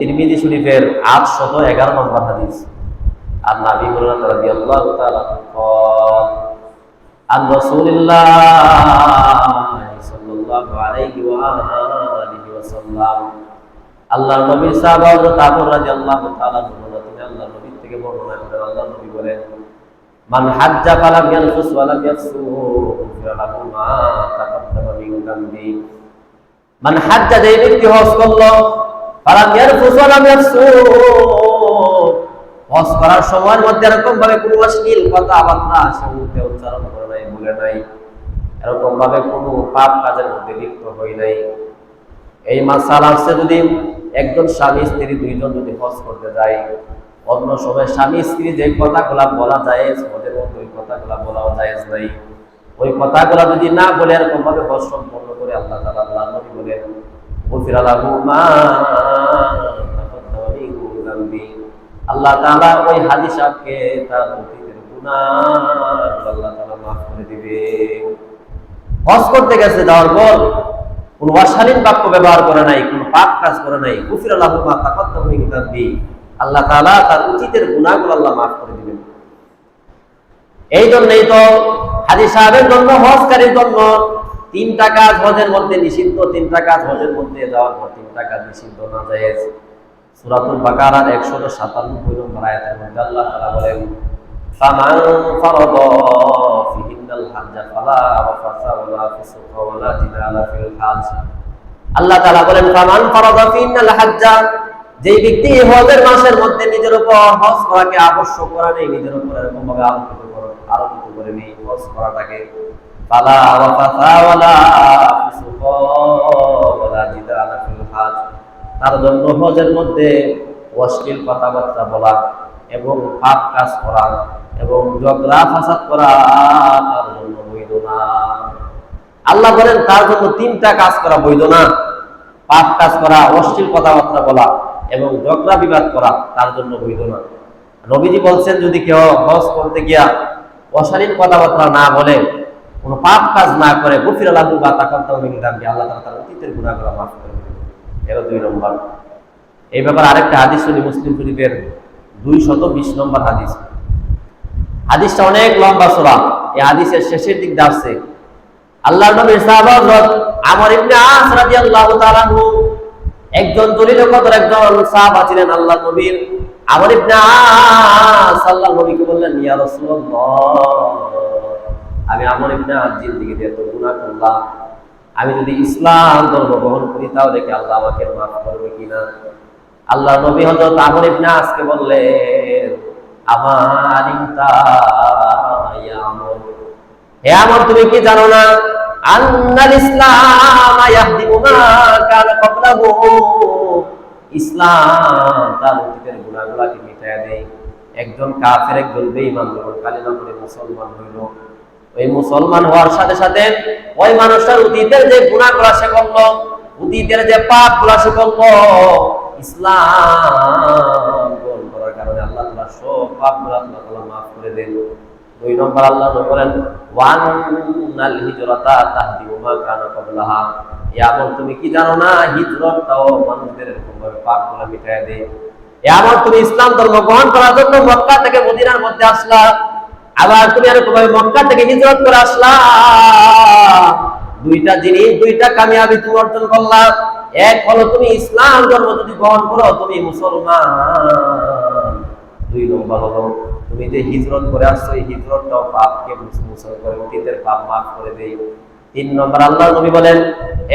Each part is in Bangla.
তিরমিদি শরীফের আটশত এগারো নম্বর হাদিস। আর নাবি বললেন আল্লাহ আর রসুলিল্লাহ আল্লাহর নবীর সাহাবা হযরত আবু রাদিয়াল্লাহু তাআলা বলেন আল্লাহর নবীর থেকে বর্ণনা করেন, আল্লাহর নবী বলেন, মান হাজ্জা ফালাম ইয়ানফুস ওয়া লাম ইয়াফসু ফালাহু মা তাকাদ্দামা মিন দামবি মান হাজ্জা যে ব্যক্তি হস করল করার সময়ের মধ্যে এরকম ভাবে কোনো অশ্লীল সে মুখে উচ্চারণ করে নাই বলে নাই এরকম ভাবে কোনো পাপ কাজের মধ্যে লিপ্ত হয় নাই। এই মাসাল আসছে যদি একজন স্বামী স্ত্রী দুইজন যদি হজ করতে যায় অন্য সময় স্বামী স্ত্রী যে কথাগুলা বলা যায় ওদের মধ্যে ওই কথাগুলা বলাও যায় নাই ওই কথাগুলা যদি না বলে এরকম ভাবে হজ সম্পন্ন করে আল্লাহ তাআলা আল্লাহ নবী বলেন। তাকাদ্দামা মিন যামবি আল্লাহ তাআলা ওই হাজি সাহেবকে তার অতীতের গুনাহ আল্লাহ তাআলা মাফ করে দিবে। হজ করতে গেছে, যাওয়ার পর কোন অশালীন বাক্য ব্যবহার করে নাই, কোন পাপ কাজ করে নাই। গুফির আল্লাহ মা তাকাদ্দামা মিন যামবি আল্লাহ তাআলা তার অতীতের গুনাহগুলো আল্লাহ মাফ করে দিবেন। এই জন্যই তো হাজি সাহেবের জন্য, হজকারীর জন্য তিনটা কাজ হজের মধ্যে নিষিদ্ধ, তিনটা কাজ হজের মধ্যে যাওয়ার পর তিনটা কাজ নিষিদ্ধ না যায়। সুরাতুল বাকারার একশত সাতানব্বই নম্বর আয়াতের মধ্যে আল্লাহ তাআলা বলেন বলেন মধ্যে নিজের উপর হজ নেই, নিজের উপর ভাবে করে, আলোকিত করে নেই, হজ করাটাকে ফালা রাফাসা ওয়ালা ফুসুকা ওয়ালা তার জন্য হজের মধ্যে অশ্লীল কথাবার্তা বলা এবং পাপ কাজ করা এবং ঝগড়া ফাসাদ করা তার জন্য বৈধ না। আল্লাহ বলেন, তার জন্য তিনটা কাজ করা বৈধ না। পাপ কাজ করা, অশ্লীল কথাবার্তা বলা এবং ঝগড়া বিবাদ করা তার জন্য বৈধ না। নবীজি বলছেন, যদি কেউ হজ করতে গিয়া অশালীন কথাবার্তা না বলে কোনো পাপ কাজ না করে গফির আল্লাহ বা মিংদামকে আল্লাহ তাআলা তার অতীতের গুনাহগুলো মাফ করে এরা দুই নম্বর। এই ব্যাপারে আরেকটা হাদিস শুনি মুসলিম শরীফের দুই শত বিশ নম্বর হাদিস। হাদিসটা অনেক লম্বা সোরা। এই হাদিসের শেষের দিক আসছে। আল্লাহ নবীর সাহাবা হযরত আমর ইবনে আস রাদিয়াল্লাহু তাআলা একজন দলিল কদর একজন সাহাবা ছিলেন আল্লাহ নবীর। আমর ইবনে আস আল্লাহ নবীকে বললেন, ইয়া রাসূলুল্লাহ। আমি আমার ইবনে গুনাহ করলাম। আমি যদি ইসলাম ধর্ম গ্রহণ করি তাহলে কি আল্লাহ আমাকে মাফ করবে কিনা। আল্লাহ নবী হযরত আমর ইবনে আসকে বললেন, আমার হে তুমি কি জানো না? ইসলাম ইসলাম তার অতীতের গুনাহগুলোকে মিটায় দেয়। একজন কাফের, একজন বেঈমান যখন পড়ে মুসলমান হইল ওই মুসলমান হওয়ার সাথে সাথে ওই মানুষটার অতীতের যে গুণাগুলা সে করল অতীতের যে পাপগুলা সে করল, ইসলাম গ্রহণ করার কারণে আল্লাহ তাআলা সব পাপগুলা আল্লাহ তাআলা মাফ করে দেন। দুই নম্বর আল্লাহ বলেন ওয়ান নাল হিজরাতা ক্বাবলাহা। এমন তুমি কি জানো না? হিজরতটাও মানুষদের এরকম ভাবে পাপগুলা মিটায় দেয় এমন তুমি ইসলাম ধর্ম গ্রহণ করার জন্য মক্কা থেকে মদিনার মধ্যে আসলা। আবার তুমি এরকম তোমার মক্কা থেকে হিজরত করে আসলা? দুইটা জিনিস, দুইটা কামিয়াবি তুমি অর্জন করলা। এক হলো তুমি ইসলাম ধর্ম যদি গ্রহণ করো, তুমি মুসলমান। দুই নম্বর হলো, তুমি যে হিজরত করে আসছো, এই হিজরতটাও পাপকে মুসল করে, অতীতের পাপ মাফ করে দেই তিন নম্বর আল্লাহ নবী বলেন,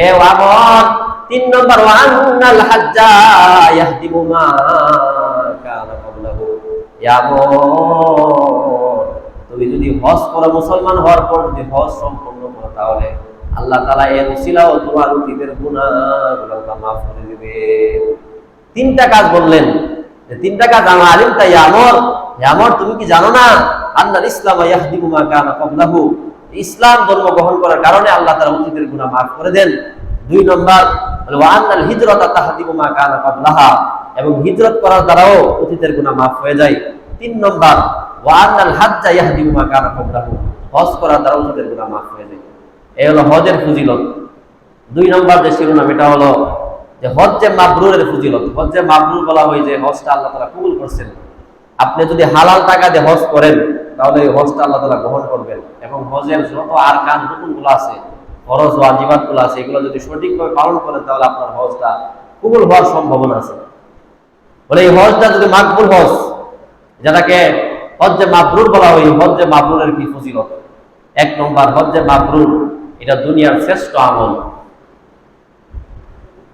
এ ওয়ামর, তিন নম্বর, ওয়ান্নাল হাজ্জা ইয়াহদিমু মা কানা ক্বাবলাহু। ইয়ামর তুমি যদি হজ করো মুসলমান হওয়ার পর যদি হজ সম্পূর্ণ করো, তাহলে আল্লাহ তালা এর উসিলাও তোমার অতীতের গুণাগুলো মাফ করে দিবে। তিনটা কাজ বললেন। তিনটা কাজ, আমার আলিম তাই আমর। আমর, তুমি কি জানো না? আল্লাহ ইসলাম ইয়াহদিবু মা কানা ইসলাম ধর্ম গ্রহণ করার কারণে আল্লাহ তাআলা অতীতের গুনাহ মাফ করে দেন। দুই নম্বর, বলে, ওয়া আন্নাল হিজরাতা তাহদিবু মা কানা ক্বাবলাহা। এবং হিজরত করার দ্বারাও অতীতের গুনাহ মাফ হয়ে যায়। তিন নম্বর ওয়া হাজ্জা ইয়াহদিবু মা কানা ক্বাবলাহু হজ করার দ্বারা অতীতের গুনাহ মাফ হয়ে যায়। এই হলো হজের ফজিলত। দুই নম্বর যে শিরোনাম, এটা হলো যে হজ্জে মাবরুরের ফজিলত। হজ্জে মাবরুর বলা হয় যে হজটা আল্লাহ তালা কবুল করছেন। আপনি যদি হালাল টাকা দিয়ে হজ করেন, তাহলে এই হজটা আল্লাহ তালা গ্রহণ করবেন। এবং হজের যত আর কান রুকুনগুলো আছে, ফরজ ও আজিবাতগুলো আছে, এগুলো যদি সঠিকভাবে পালন করেন, তাহলে আপনার হজটা কবুল হওয়ার সম্ভাবনা আছে। বলে এই হজটা যদি মাকবুল হজ, যেটাকে হজ্জে মাবরুর বলা হয়, হজ্জে মাবরুরের কি ফজিলত? এক নম্বর, হজ্জে মাবরুর, এটা দুনিয়ার শ্রেষ্ঠ আমল।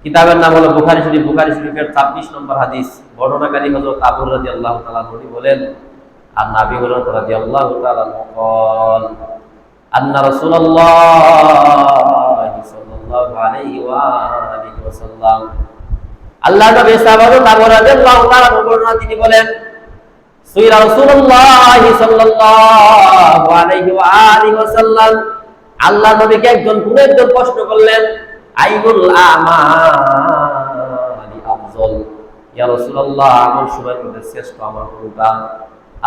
কিতাবের নাম হলো বুখারি শরীফ, বুখারি শরীফের ছাব্বিশ নম্বর হাদিস। বর্ণনাকারী হজরত আবুর রাজি আল্লাহ তালা বলেন আর নাবি হল রাজি আল্লাহ তালা কল আন্না ওয়াসাল্লাম। আল্লাহ নবী সাহাবাত আবু রাদিয়াল্লাহু তাআলা বর্ণনা, তিনি বলেন সুইরা রাসূলুল্লাহ সাল্লাল্লাহু আলাইহি ওয়া আলিহি ওয়াসাল্লাম আল্লাহ নবীকে একজন কোন একজন প্রশ্ন করলেন, আইনুল আমালি আফজল? ইয়া রাসূলুল্লাহ, আমল সবার মধ্যে শ্রেষ্ঠ আমল কোনটা?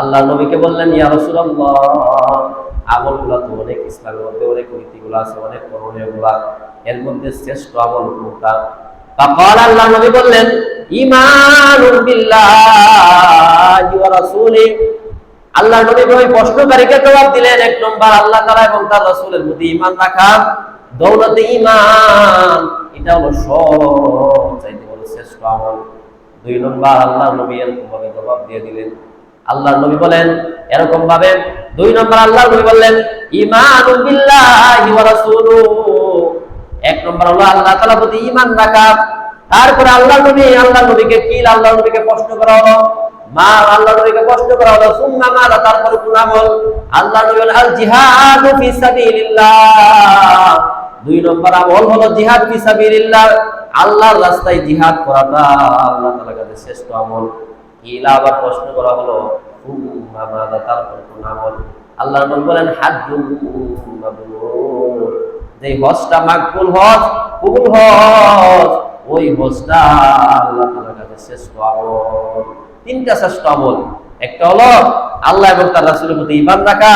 আল্লাহ নবীকে বললেন, ইয়া রাসূলুল্লাহ, আমলগুলো তো অনেক ইসলামের মধ্যে অনেক নীতিগুলো আছে, অনেক করণীয়গুলা এর মধ্যে শ্রেষ্ঠ আমল কোনটা? فقال আল্লাহ নবী বললেন ঈমানুন বিল্লাহি ওয়া রাসূলি আল্লাহ নবী ওই প্রশ্নকারীকে জবাব দিলেন এক নম্বর আল্লাহ তাআলা এবং তার রাসূলের প্রতি ঈমান রাখা দৌলতে ঈমান এটা হলো সবচাইতে বড় শ্রেষ্ঠ আমল দুই নম্বর আল্লাহ নবী এরকম ভাবে জবাব দিয়ে দিলেন আল্লাহ নবী বলেন এরকম ভাবে দুই নম্বর আল্লাহ নবী বললেন ঈমানু বিল্লাহি ওয়া রাসূলুহু এক নম্বর হলো আল্লাহ তাআলার প্রতি ঈমান রাখা। তারপরে আল্লাহ নবী আল্লাহ নবীকে কি আল্লাহ নবীকে প্রশ্ন করা হলো। মা আল্লাহ নবীকে প্রশ্ন করা হলো সুন্নাহ মা তারপরে কোন আমল? আল্লাহ নবী আল জিহাদু ফি সাবিলিল্লাহ। দুই নম্বর আমল হলো জিহাদ ফি সাবিলিল্লাহ। আল্লাহর রাস্তায় জিহাদ করাটা আল্লাহ তাআলার কাছে শ্রেষ্ঠ আমল। ইলা আবার প্রশ্ন করা হলো সুন্নাহ মা তারপরে কোন আমল? আল্লাহ নবী বলেন হাজ্জুল মাবরুর যে হজটা মাকবুল হজ, কবুল হজ, ওই হজটা আল্লাহ তাআলার কাছে শ্রেষ্ঠ আমল। তিনটা শ্রেষ্ঠ আমল। একটা হলো আল্লাহ এবং তার রাসূলের প্রতি ঈমান রাখা।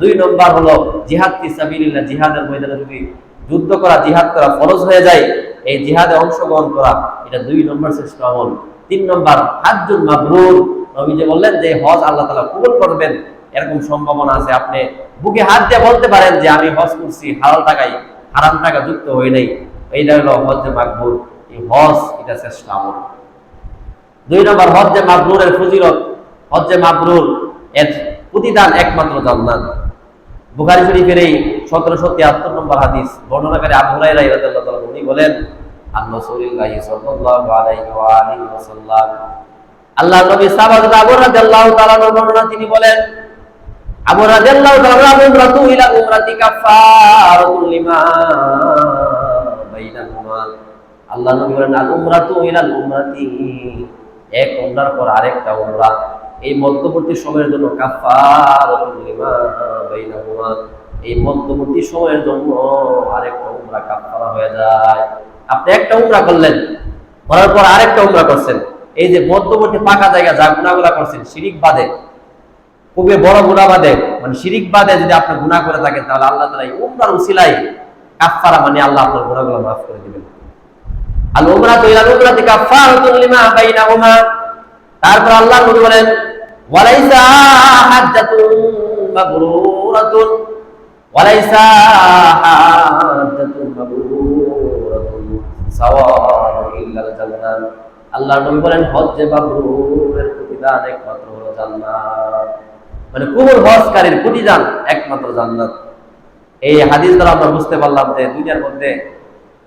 দুই নম্বর হলো জিহাদ ফি সাবিলিল্লাহ, জিহাদের ময়দানে যদি যুদ্ধ করা, জিহাদ করা ফরজ হয়ে যায়, এই জিহাদে অংশগ্রহণ করা, এটা দুই নম্বর শ্রেষ্ঠ আমল। তিন নম্বর, হাজ্জুল মাবরুর। নবী যে বললেন যে হজ আল্লাহ তাআলা কবুল করবেন। এরকম সম্ভাবনা আছে, আপনি বুকে হাত দিয়ে বলতে পারেন যে আমি হজ করছি, হালাল টাকায়, হারাম টাকা যুক্ত হই নাই। এইটা হলো হজ্জে মাকবুল। এই হজ, এটা শ্রেষ্ঠ আমল। দুই নম্বর, হজ্জে মাবরুরের ফজিলত। হজ্জে মাবরুর এর প্রতিদান একমাত্র জান্নাত। বুখারী শরীফের এই সতেরোশো তিয়াত্তর নম্বর হাদিস বর্ণনাকারী আবু হুরায়রা রাদিয়াল্লাহু তাআলা উনি বলেন, আন রাসূলুল্লাহ সাল্লাল্লাহু আলাইহি ওয়া আলিহি ওয়াসাল্লাম। আল্লাহ নবী সাহাবাত আবু রাদিয়াল্লাহু তাআলা বর্ণনা তিনি বলেন আবু উমরাতু ইলা উমরাতি লিমা বাইনাহুমা। আল্লাহ নবী বলেন, আল উমরাতু ইলা উমরাতি। এক উমরার পর আরেকটা উমরা। এই মধ্যবর্তী সময়ের জন্য লিমা বাইনাহুমা। এই মধ্যবর্তী সময়ের জন্য আরেকটা উমরা কাফারা হয়ে যায়। আপনি একটা উমরা করলেন, করার পর আরেকটা উমরা করছেন। এই যে মধ্যবর্তী পাকা জায়গা যা গুণাগুলা করছেন, শিরিক বাদে খুবই বড় গুণা বাদে মানে শিরিক বাদে যদি আপনি গুণা করে থাকেন, তাহলে আল্লাহ তালা উমরার উসিলাই কাফারা মানে আল্লাহ আপনার গুণাগুলো মাফ করে দিবেন। আল উমরা তো ইলাল উমরাতি কাফারাতুন লিমা তারপর আল্লাহ নবী বলেন, ওয়ালাইসা হাজ্জাতুন মাবরুরাতুন। ওয়ালাইসা হাজ্জাতুন ইল্লাল জান্নাত। আল্লাহ নবী বলেন, হজ্জে মাবরুরের প্রতিদান একমাত্র হলো জান্নাত। মানে কুমুর হজকারীর প্রতিদান একমাত্র জান্নাত। এই হাদিস দ্বারা আমরা বুঝতে পারলাম যে দুনিয়ার মধ্যে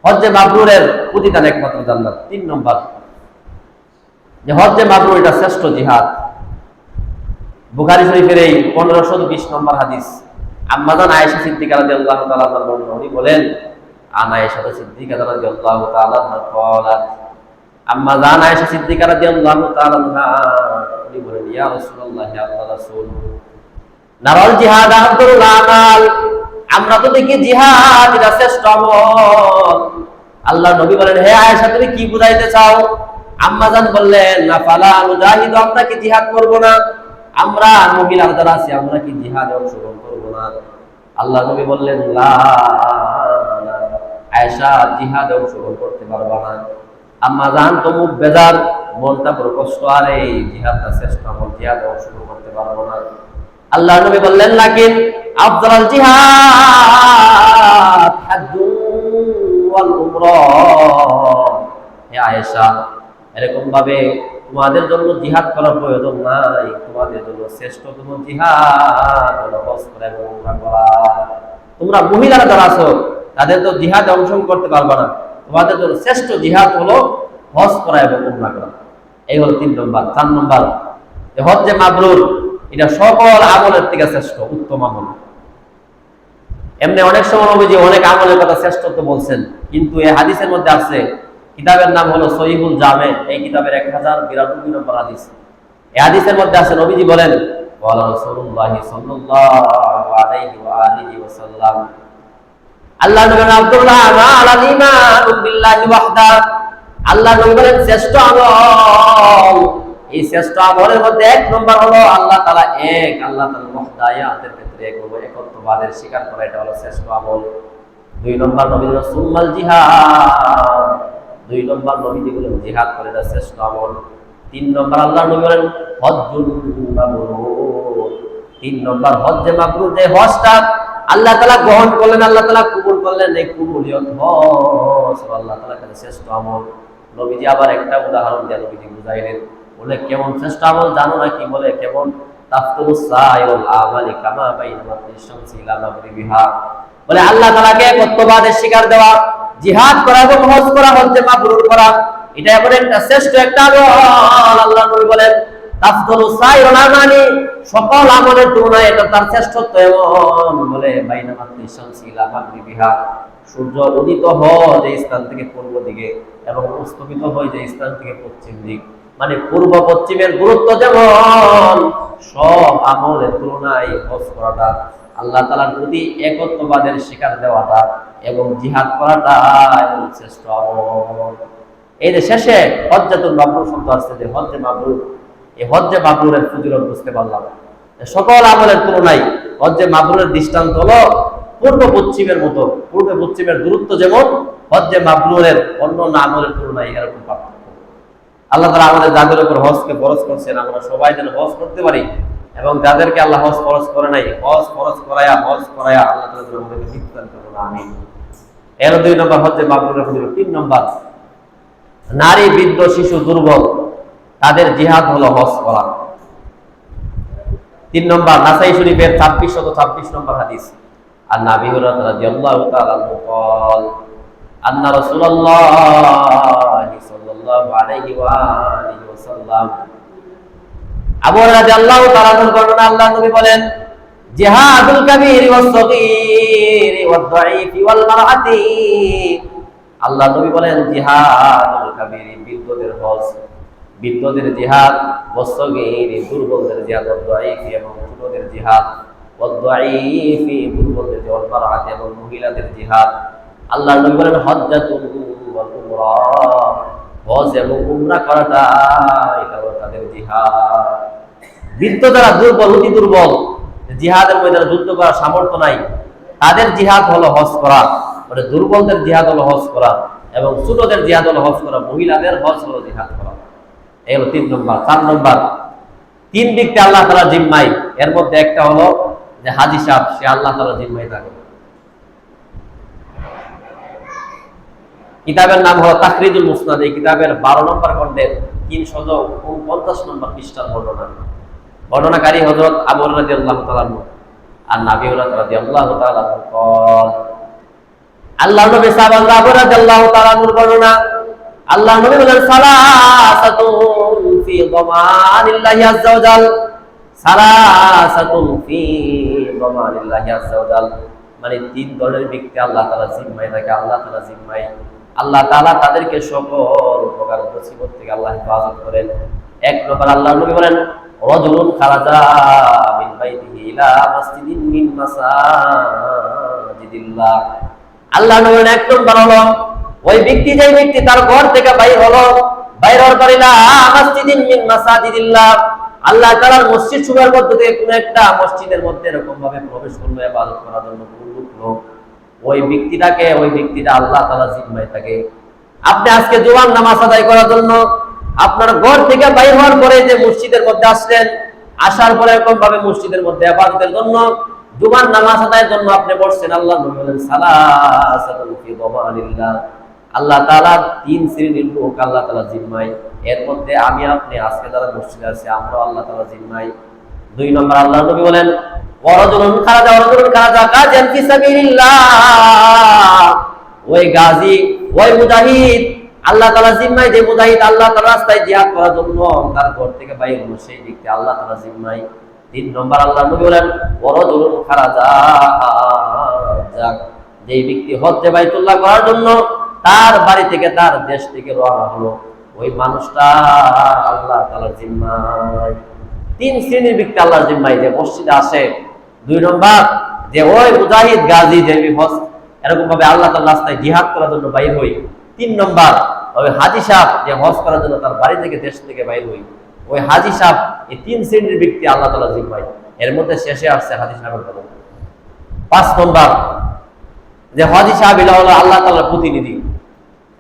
হজ্জে মাবরুরের প্রতিদান একমাত্র জান্নাত। তিন নম্বর, যে হজ্জে মাবরুর এটা শ্রেষ্ঠ জিহাদ। বুখারি শরীফের এই পনেরোশো বিশ নম্বর হাদিস। আম্মাদান আয়েশা সিদ্দিকা আলাদি আল্লাহ তালা বর্ণনা বলেন আনায়েশা সিদ্দিক আলাদি আল্লাহ তালা আম্মা জান আয়েশা সিদ্দিকা রাদিয়াল্লাহু তাআলা উনি বলেন, ইয়া রাসূলুল্লাহ ইয়া আল্লাহ রাসূল, নারাল জিহাদ আমরা তো দেখি জিহাদ এটা শ্রেষ্ঠ আমল। আল্লাহ নবী বলেন, হে আয়েশা, তুমি কি বুঝাইতে চাও? আম্মা জান বললেন, না, ফালা মুজাহিদ আমরা কি জিহাদ করব না? আমরা মহিলার যারা আছি, আমরা কি জিহাদে অংশগ্রহণ করব না? আল্লাহ নবী বললেন, লা আয়েশা, জিহাদে অংশগ্রহণ করতে পারবা না। আম্মা জান মুখ বেজার, মনটা বড় কষ্ট, আর এই জিহাদটা শ্রেষ্ঠ আমল, জিহাদ অংশগ্রহণ করতে পারব না। আল্লাহ নবী বললেন, লাকিন আফজাল জিহাদ হাজ্জুন ওয়াল উমরা। হে আয়েশা এরকম ভাবে তোমাদের জন্য জিহাদ করার প্রয়োজন নাই। তোমাদের জন্য শ্রেষ্ঠতম জিহাদ হলো হজ করা এবং উমরা করা। তোমরা মহিলারা যারা আছো, তাদের তো জিহাদে অংশগ্রহণ করতে পারবে না। তোমাদের জন্য শ্রেষ্ঠ জিহাদ হলো হজ করা এবং উমরা করা। এই হলো তিন নম্বর। চার নম্বর, যে হজ যে মাবরুর, এটা সকল আমলের থেকে শ্রেষ্ঠ, উত্তম আমল। এমনি অনেক সময় নবীজি অনেক আমলের কথা শ্রেষ্ঠত্ব বলছেন, কিন্তু এই হাদিসের মধ্যে আছে, কিতাবের নাম হলো সহিবুল জামে, এই কিতাবের এক হাজার বিরানব্বই নম্বর হাদিস। এই হাদিসের মধ্যে আছে, নবীজি বলেন আল্লাহ নবী আব্দুল্লাহ, মা আলাল ঈমান বিল্লাহি ওয়াহদা। আল্লাহ নবী বলেন, শ্রেষ্ঠ আমল। এই শ্রেষ্ঠ আমলের মধ্যে এক নম্বর হলো আল্লাহ তাআলা এক, আল্লাহ তাআলা ওয়াহদায়াতের ক্ষেত্রে এক হলো একত্ববাদের স্বীকার করা, এটা হলো শ্রেষ্ঠ আমল। দুই নম্বর নবী হলো সুম্মাল জিহাদ। দুই নম্বর নবী যেগুলো জিহাদ করে, এটা শ্রেষ্ঠ আমল। তিন নম্বর আল্লাহ নবী বলেন, হজ্জুল মাবরুর। তিন নম্বর হজ যে মাবরুর যে হজটা আল্লাহ তালা গ্রহণ করলেন, আল্লাহ তালা কবুল করলেন। এই কবুলিয়ত আল্লাহ তাআলার কাছে শ্রেষ্ঠ আমল। নবীজি আবার একটা উদাহরণ দিয়ে নবীজি বুঝাইলেন। বলে, কেমন শ্রেষ্ঠ আমল? জানো না কি? বলে, কেমন? বলে, আল্লাহ একত্ববাদের শিকার দেওয়া, জিহাদ করা করা মাবরুর করা, এটা শ্রেষ্ঠ একটা বলেন সকল আমলের তুলনায় এটা তার শ্রেষ্ঠত্ব এমন বলে সূর্য উদিত হয় যে স্থান থেকে পূর্ব দিকে এবং অস্তমিত হয় যে স্থান থেকে পশ্চিম দিক মানে পূর্ব পশ্চিমের গুরুত্ব যেমন, সব আমলের তুলনায় হজ করাটা, আল্লাহ তালার প্রতি একত্ববাদের শিকার দেওয়াটা এবং জিহাদ করাটা শ্রেষ্ঠ আমল। এই যে শেষে হজ্জাতুল মাবরুর শব্দ আসছে যে হজ্জে মাবরুর এই হজ্জে মাবরুরের ফজিলত বুঝতে পারলাম সকল আমলের তুলনায় হজ্জে মাবরুরের দৃষ্টান্ত হলো পূর্ব পশ্চিমের মতো। পশ্চিমের দূরত্ব যেমন, হজ্জে মাবরুরের অন্য আমলের তুলনায় এরকম আল্লাহ তালা আমাদের যাদের উপর হজকে করছেন, আমরা সবাই যেন হজ করতে পারি এবং যাদেরকে আল্লাহ হজ ফরজ করে নাই হজ ফরজ করায়া হজ করায়া আল্লাহ আমাদেরকে আমি এর দুই নম্বর হজ্জে মাবরুরের তিন নম্বর, নারী, বৃদ্ধ, শিশু, দুর্বল। তাদের জিহাদ হলো হজ করা তিন নম্বর, নাসাই শরীফের ছাব্বিশ শত ছাব্বিশ নম্বর হাদিস। আর নাবি আন্না আল্লাহ নবী বলেন, জিহাদুল কাবীর ওয়াল আল্লাহ নবী বলেন, জিহাদুল কাবীর বিদ্যুতের হজ। বৃদ্ধদের জিহাদ ওয়াস সগীর দুর্বলদের জিহাদ দাঈফ এবং ছোটদের জিহাদ দাঈফ দুর্বলদের ওয়াল মারআতি এবং মহিলাদের জিহাদ। আল্লাহ নবী উমরা হজ এবং উমরা করাটা এটা তাদের জিহাদ। বৃদ্ধ যারা দুর্বল, অতি দুর্বল, জিহাদের ময়দানে যুদ্ধ করার সামর্থ্য নাই, তাদের জিহাদ হলো হজ করা। মানে দুর্বলদের জিহাদ হলো হজ করা এবং ছোটদের জিহাদ হলো হজ করা। মহিলাদের হজ হলো জিহাদ করা। এই হলো তিন নম্বর, চার নম্বর। তিন আল্লাহ তালা জিম্মাই এর মধ্যে একটা হলো যে হাজি সে আল্লাহ তালা জিম্মাই থাকে। কিতাবের নাম হলো তাকরিজুল মুসনাদ। এই কিতাবের বারো নম্বর খণ্ডের তিনশো পঞ্চাশ নম্বর পৃষ্ঠার বর্ণনা। বর্ণনাকারী হজরত আবুর রাজি আল্লাহ আর নাবি রাজি আল্লাহ তালানু আল্লাহ নবী আবু রাজি আল্লাহ বর্ণনা আল্লাহ নবী বলেন, সালাসাতুন ফি দামানিল্লাহি আযজা ওয়া জাল সালাসাতুন ফি দামানিল্লাহি আযজা ওয়া জাল মানে তিন ধরনের ব্যক্তি আল্লাহ তাআলা জিম্মায় থাকে, আল্লাহ তাআলা জিম্মায়। আল্লাহ তাআলা তাদেরকে সকল প্রকার মুসিবত থেকে আল্লাহ হেফাজত করেন। এক নম্বর আল্লাহ নবী বলেন, রজুলুন খারাজা মিন বাইতিহি ইলা মাসজিদিন মিন মাসাজিদিল্লাহ। আল্লাহ নবী এক নম্বর হলো ওই ব্যক্তি যে ব্যক্তি তার ঘর থেকে বাইর হলো, বাইর হওয়ার পরে ইলা মাসজিদিন মিন মাসাজিদিল্লাহ। আল্লাহ তাআলার মসজিদ সুবের মধ্যে থেকে কোন একটা মসজিদের মধ্যে এরকম ভাবে প্রবেশ করল, ইবাদত করার জন্য ঢুকলো ওই ব্যক্তিটাকে, ওই ব্যক্তিটা আল্লাহ তাআলা জিম্মায় থাকে। আপনি আজকে জোয়ান নামাজ আদায় করার জন্য আপনার ঘর থেকে বাইর হওয়ার পরে যে মসজিদের মধ্যে আসলেন, আসার পরে এরকম ভাবে মসজিদের মধ্যে আবাদতের জন্য, জুমার নামাজ আদায়ের জন্য আপনি বসছেন, আল্লাহ নবী বলেন, সালাসাতুন ফি দামানিল্লাহ আল্লাহ তালা তিন শ্রেণির লোক আল্লাহ তালা জিম্মায়। এর মধ্যে আমি, আপনি, আজকে যারা মসজিদে আছি আমরা আল্লাহ তালা জিম্মায়। দুই নম্বর আল্লাহ নবী বলেন খারাজা ওই মুজাহিদ, আল্লাহ যে মুজাহিদ আল্লাহ রাস্তায় জিহাদ করার জন্য তার ঘর থেকে আল্লাহ জিম্মায়। তিন নম্বর আল্লাহ নবী বলেন খারাজা যে ব্যক্তি হজ্জে বাইতুল্লাহ করার জন্য তার বাড়ি থেকে, তার দেশ থেকে রওনা হলো। ওই মানুষটা আল্লাহ তাআলার জিম্মায়। তিন শ্রেণির ব্যক্তি আল্লাহর জিম্মায়, যে মসজিদে আসে দুই নম্বর, যে ওই মুজাহিদ গাজী, যে এরকম ভাবে আল্লাহ তার রাস্তায় জিহাদ করার জন্য বাইর হই। তিন নম্বর, ওই হাজি সাহেব, যে হজ করার জন্য তার বাড়ি থেকে, দেশ থেকে বাইর হই। ওই হাজি সাহেব, এই তিন শ্রেণির ব্যক্তি আল্লাহ তালা জিম্মাই এর মধ্যে শেষে আসছে হাজি সাহেবের কথা পাঁচ নম্বর, যে হাজি সাহেব আল্লাহ তাল্লাহ প্রতিনিধি।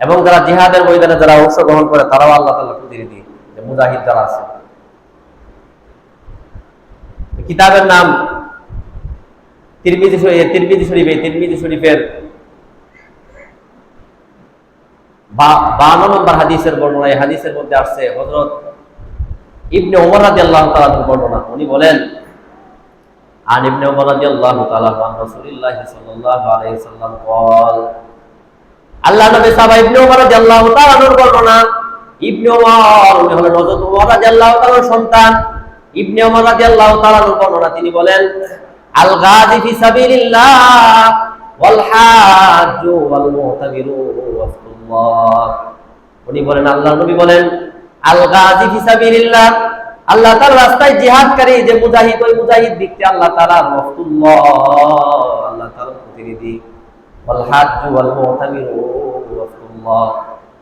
এবং যারা জিহাদের ময়দানে যারা অংশগ্রহণ করে তারাও আল্লাহ তাল্লাহ প্রতিনিধি যে মুজাহিদ যারা আছে কিতাবের নাম তিরমিজি শরীফ তিরমিজি শরীফ এই তিরমিজি শরীফের বান্ন নম্বর হাদিসের বর্ণনা এই হাদিসের মধ্যে আসছে হজরত ইবনে ওমর রাজি আল্লাহ তালার বর্ণনা উনি বলেন عن ابن عمر رضي الله تعالى عن رسول الله صلى الله عليه وسلم قال আল্লাহ নবী সাহাবা ইবনে ওমর রাদিয়াল্লাহু তাআলা এর বর্ণনা, ইবনে ওমর উনি হলেন হযরত ওমর রাদিয়াল্লাহু তাআলার সন্তান, ইবনে ওমর রাদিয়াল্লাহু তাআলা এর বর্ণনা, তিনি বলেন আল গাজি ফি সাবিলিল্লাহ ওয়াল হাজ্জ ওয়াল মুতামিরু ওয়াফতুল্লাহ উনি বলেন আল্লাহ নবী বলেন আল গাজি ফি সাবিলিল্লাহ, আল্লাহ তাআলার রাস্তায় জিহাদকারী যে মুজাহিদ, ওই মুজাহিদ ব্যক্তি আল্লাহ তাআলার ওয়াফতুল্লাহ আল্লাহ তাআলার প্রতিনিধি।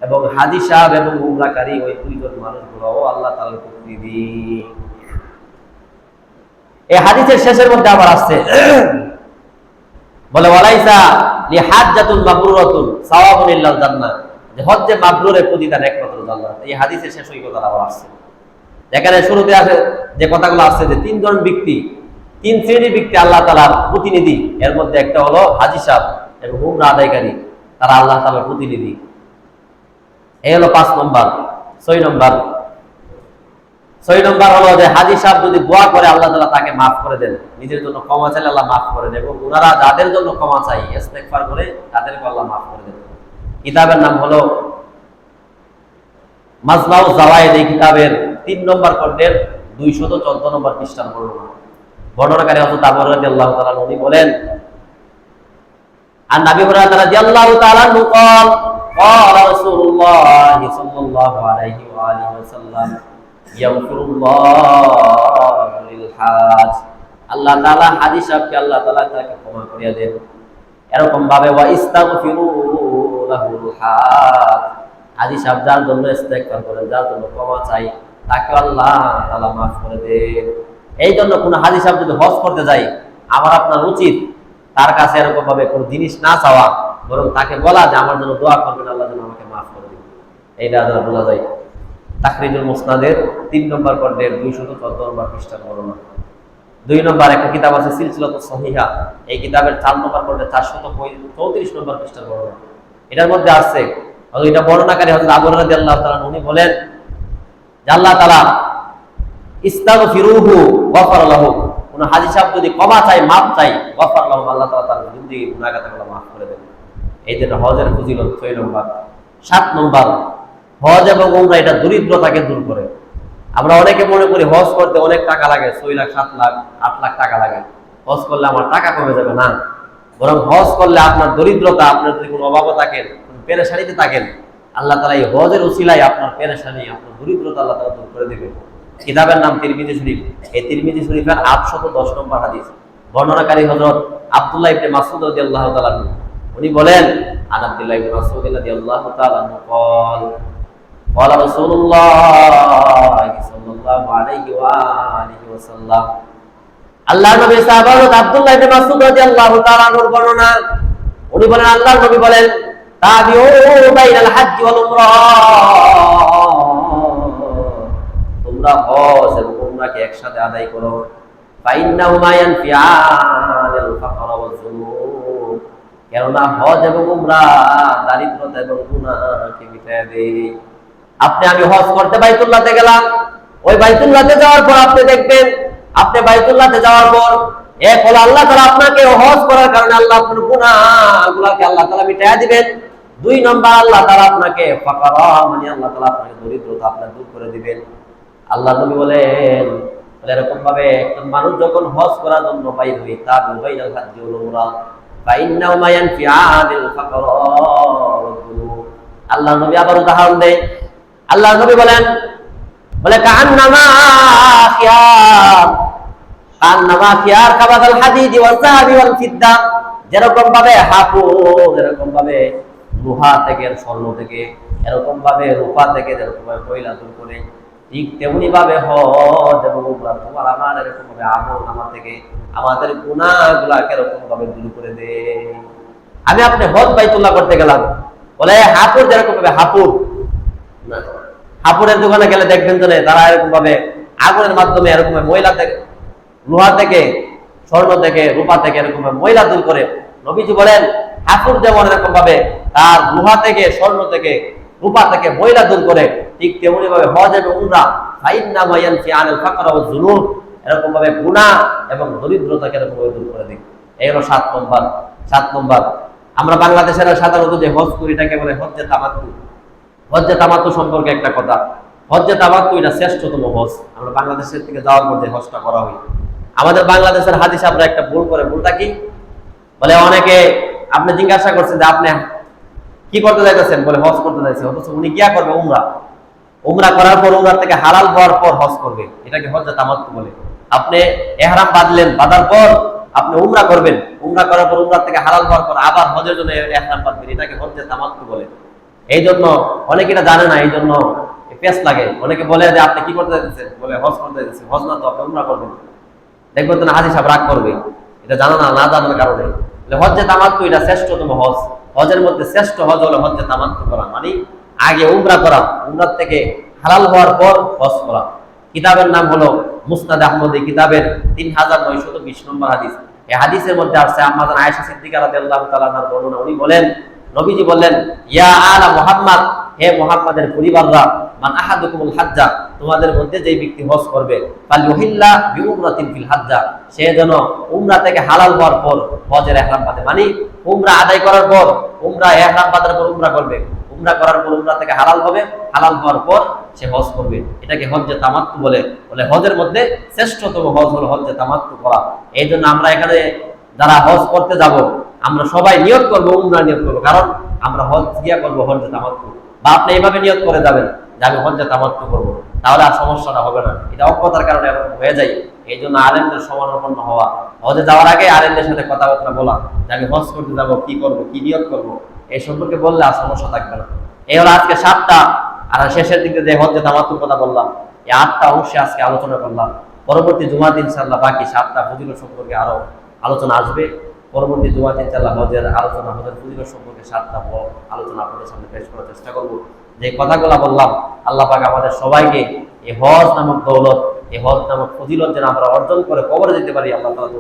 এবং হাজি সাহেব এবং উমরাকারী ওই দুইজন মানুষগুলো আল্লাহ এই হাদিসের শেষের মধ্যে আবার আসছে। বলে, ওয়ালাইসা সাওয়াবুন ইল্লাল যে হজ্জে মাবরুরের প্রতিদান একমাত্র জান্নাত। এই হাদিসের শেষ ওই কথা আবার আসছে। যেখানে শুরুতে যে কথাগুলো আসছে যে তিনজন ব্যক্তি, তিন শ্রেণির ব্যক্তি আল্লাহ তালার প্রতিনিধি। এর মধ্যে একটা হলো হাজি সাহেব। উমরা আদায়কারী তারা আল্লাহ তালার প্রতিনিধি। এই হলো পাঁচ নম্বর, ছয় নম্বর। ছয় নম্বর হলো যে হাজি সাহেব যদি দোয়া করে, আল্লাহ তালা তাকে মাফ করে দেন। নিজের জন্য ক্ষমা চাইলে আল্লাহ মাফ করে দেন এবং ওনারা যাদের জন্য ক্ষমা চাই ইস্তেকফার করে তাদেরকে আল্লাহ মাফ করে দেন। কিতাবের নাম হলো মাজমাউ জাওয়ায়েদ, এই কিতাবের তিন নম্বর খণ্ডের দুইশত চোদ্দ নম্বর পৃষ্ঠান বর্ণনা। বর্ণনাকারী হযরত আবু রাদিয়াল্লাহু তাআলা উনি বলেন আর নবী হুরায়রা রাদিয়াল্লাহু তাআলা নু قال قال رسول الله صلى الله عليه واله وسلم يغفر الله للحاج আল্লাহ তাআলা হাজি সাহেবকে আল্লাহ তাআলা তাকে ক্ষমা করিয়া দেন এরকম ভাবে ওয়া ইস্তাগফিরু লাহুল হাজ হাজি সাহেব যার জন্য ইস্তেগফার করেন যার জন্য ক্ষমা চাই তাকে আল্লাহ তাআলা মাফ করে দেন এই জন্য কোন হাজি সাহেব যদি হজ করতে যায় আমার আপনার উচিত তার কাছে এরকম ভাবে কোনো জিনিস না চাওয়া, বরং তাকে বলা যে আমার জন্য দোয়া করবেন, আল্লাহ যেন আমাকে মাফ করে দিন। এইটা দ্বারা বোঝা যায়। তাকরিজুল মুসনাদের তিন নম্বর পর্বের দুইশত চোদ্দ নম্বর পৃষ্ঠা বর্ণনা। দুই নম্বর একটা কিতাব আছে সিলসিলত সহিহা। এই কিতাবের চার নম্বর পর্বে চারশত চৌত্রিশ নম্বর পৃষ্ঠার বর্ণনা। এটার মধ্যে আছে এটা বর্ণনাকারী হজরত আবু রাদিয়াল্লাহু তাআলা উনি বলেন আল্লাহ তাআলা, ইস্তাগফিরুহু গফার লাহু। কোন হাজি সাহেব যদি ক্ষমা চাই মাফ চাই গফার লাহু আল্লাহ তাআলা তার জিন্দেগি গুনাহগারগুলো মাফ করে দেন এই যে হজের ফজিলত ছয় নম্বর। সাত নম্বর, হজ এবং উমরা, এটা দরিদ্রতাকে দূর করে। আমরা অনেকে মনে করি হজ করতে অনেক টাকা লাগে, ছয় লাখ, সাত লাখ, আট লাখ টাকা লাগে। হজ করলে আমার টাকা কমে যাবে না। বরং হজ করলে আপনার দরিদ্রতা, আপনার যদি কোনো অভাবও থাকেন, কোনো পেরেশানিতে থাকেন, আল্লাহ তালা এই হজের উসিলাই আপনার পেরেশানি, আপনার দরিদ্রতা আল্লাহ তালা দূর করে দেবে কিতাবের নাম তিরমিজি শরীফ এই তিরমিজি শরীফের আটশত দশ নম্বর হাদিস বর্ণনাকারী হজরত আব্দুল্লাহ ইবনে মাসুদ রাদিয়াল্লাহু তাআলা উনি বলেন আন আব্দুল্লাহ ইবনে মাসউদ রাদিয়াল্লাহু তাআলা قال قال رسول الله صلى الله عليه وآله وسلم আল্লাহ নবী সাহাবা হযরত আব্দুল্লাহ ইবনে মাসউদ রাদিয়াল্লাহু তাআলা আনহুর বর্ণনা উনি বলেন আল্লাহর নবী বলেন তাবিউ বাইনাল হজ্জ ওয়াল উমরাহ তোমরা হজ এবং উমরাকে একসাথে আদায় করো। কেননা হজ এবং উমরা দারিদ্রতা এবং গুনাহকে মিটায় দেয়। আপনি, আমি হজ করতে বাইতুল্লাহতে গেলাম। ওই বাইতুল্লাহতে যাওয়ার পর আপনি দেখবেন, আপনি বাইতুল্লাহতে যাওয়ার পর এক হলো আল্লাহ তাআলা আপনাকে হজ করার কারণে আল্লাহ আপনার গুনাহগুলোকে আল্লাহ তালা মিটায় দিবেন। দুই নম্বর, আল্লাহ তাআলা আপনাকে ফাকারা মানে আল্লাহ তাআলা আপনাকে দরিদ্রতা আপনার দূর করে দিবেন। আল্লাহ নবী বলেন এরকম ভাবে একজন মানুষ যখন হজ করার জন্য বাইর হই তা বাইনাল হাজ্জি ওয়াল উমরা ইয়ানফিআনিল ফাকরা আল্লাহ নবী আবার উদাহরণ আল্লাহ নবী বলেন, বলে কান্নামা যেরকম ভাবে হাপু যেরকম ভাবে লোহা থেকে স্বর্ণ থেকে এরকম ভাবে রূপা থেকে যেরকম ভাবে কয়লা করে ঠিক তেমনি ভাবে হজ এবং উমরা, তোমার আমার এরকম ভাবে আমল আমার থেকে আমাদের গুনাহগুলা এরকম ভাবে দূর করে দে। আমি আপনি হজ বাইতুল্লাহ করতে গেলাম। বলে হাপুর যেরকম ভাবে হাপুর হাপুরের দোকানে গেলে দেখবেন তো তারা এরকম ভাবে আগুনের মাধ্যমে এরকম ময়লা থেকে, লোহা থেকে, স্বর্ণ থেকে, রূপা থেকে এরকম ময়লা দূর করে নবীজি বলেন, হাপুর যেমন এরকম ভাবে তার লোহা থেকে, স্বর্ণ থেকে রূপা থেকে ময়লা দূর করে, ঠিক তেমনি ভাবে হজ এবং উমরা এরকম ভাবে গুনাহ এবং দরিদ্রতাকে এরকম দূর করে দিই এই হলো সাত নম্বর সাত নম্বর। আমরা বাংলাদেশের সাধারণত যে হজ করি, এটাকে বলে হজ্জে তামাত্তু। হজ্জে তামাত্তু সম্পর্কে একটা কথা। হজ্জে তামাত্তু এটা শ্রেষ্ঠতম হজ। আমরা বাংলাদেশের থেকে যাওয়ার মধ্যে হজটা করা হয়। আমাদের বাংলাদেশের হাদিস আমরা একটা ভুল করে, ভুলটা কি? বলে অনেকে আপনি জিজ্ঞাসা করছেন যে আপনি কি করতে যাইতেছেন? বলে হজ করতে যাইছে। অথচ উনি গিয়া করবে উমরা। উমরা করার পর উমরা থেকে হালাল হওয়ার পর হজ করবে। এটাকে হজ্জে তামাত্তু বলে। আপনি এহরাম বাঁধলেন, বাঁধার পর আপনি উমরা করবেন। উমরা করার পর উমরা থেকে হালাল হওয়ার পর আবার হজের জন্য এহরাম বাঁধবেন। এটাকে হজ্জে তামাত্তু বলে। এই জন্য অনেকে এটা জানে না এই জন্য পেস লাগে। অনেকে বলে যে, আপনি কি করতে যাচ্ছেন বলে, হজ করতে যাচ্ছেন হজ না তো আপনি উমরা করবেন দেখবেন তো না, হাজি সাহেব রাগ করবে। এটা জানা না না জানার কারণে। বলে হজ্জে তামাত্তু, এটা শ্রেষ্ঠতম হজ। হজের মধ্যে শ্রেষ্ঠ হজ হলো হজ্জে তামাত্তু করা মানে আগে উমরা করা, উমরার থেকে হালাল হওয়ার পর হজ করা। কিতাবের নাম হলো মুস্তাদ আহমদ, এই কিতাবের তিন হাজার নয়শত বিশ নম্বর হাদিস। এই হাদিসের মধ্যে আসছে আমাদের আয়েশা সিদ্দিকা রাদিয়াল্লাহু তাআলার বর্ণনা। উনি বলেন, নবীজি বললেন, ইয়া আলা মুহাম্মদ, হে মুহাম্মাদের পরিবাররা, মান আহাদুকুমুল হাজ্জা, তোমাদের মধ্যে যেই ব্যক্তি হজ করবে, ফালইউহিল্লা বিউমরাতিন ফিল হাজ্জা, সে যেন উমরা থেকে হালাল হওয়ার পর হজের ইহরাম বাঁধে মানে উমরা আদায় করার পর, উমরা ইহরাম বাঁধার পর উমরা করবে। উমরা করার পর উমরা থেকে হালাল হবে, হালাল হওয়ার পর সে হজ করবে। এটাকে হজ্জে তামাত্তু বলে। বলে হজের মধ্যে শ্রেষ্ঠতম হজ হলো হজ্জে তামাত্তু করা। এই জন্য আমরা এখানে যারা হজ করতে যাব, আমরা সবাই নিয়োগ করব, উমরা নিয়োগ করব। কারণ আমরা হজ গিয়া করব হজ্জে তামাত্তু। বা আপনি এইভাবে নিয়োগ করে যাবেন যে আমি হজ্জে তামাত্তু করব। তাহলে আর সমস্যাটা হবে না। এটা অজ্ঞতার কারণে হয়ে যায়। এই জন্য আলেমদের সমানপন্ন হওয়া। হজে যাওয়ার আগে আলেমদের সাথে কথাবার্তা বলা, যে আমি হজ করতে যাব, কি করব, কি নিয়োগ করব, এই সম্পর্কে বললে আর সমস্যা থাকবে না। এই হলো আজকে সাতটা, আর শেষের দিকে যে হজ্জে তামাত্তুর কথা বললাম, এই আটটা অংশে আজকে আলোচনা করলাম। পরবর্তী জুমা দিন ইনশাল্লাহ বাকি সাতটা ফজিল সম্পর্কে আরও আলোচনা আসবে। পরবর্তী জুমা দিন ইনশাল্লাহ হজের আলোচনা, হজের ফজিল সম্পর্কে সাতটা আলোচনা আপনাদের সামনে পেশ করার চেষ্টা করব। যে কথাগুলো বললাম, আল্লাহ পাক আমাদের সবাইকে এই হজ নামক দৌলত, এ হজ নামক ফজিলত যেন আমরা অর্জন করে কবরে যেতে পারি, আল্লাহ তাআলা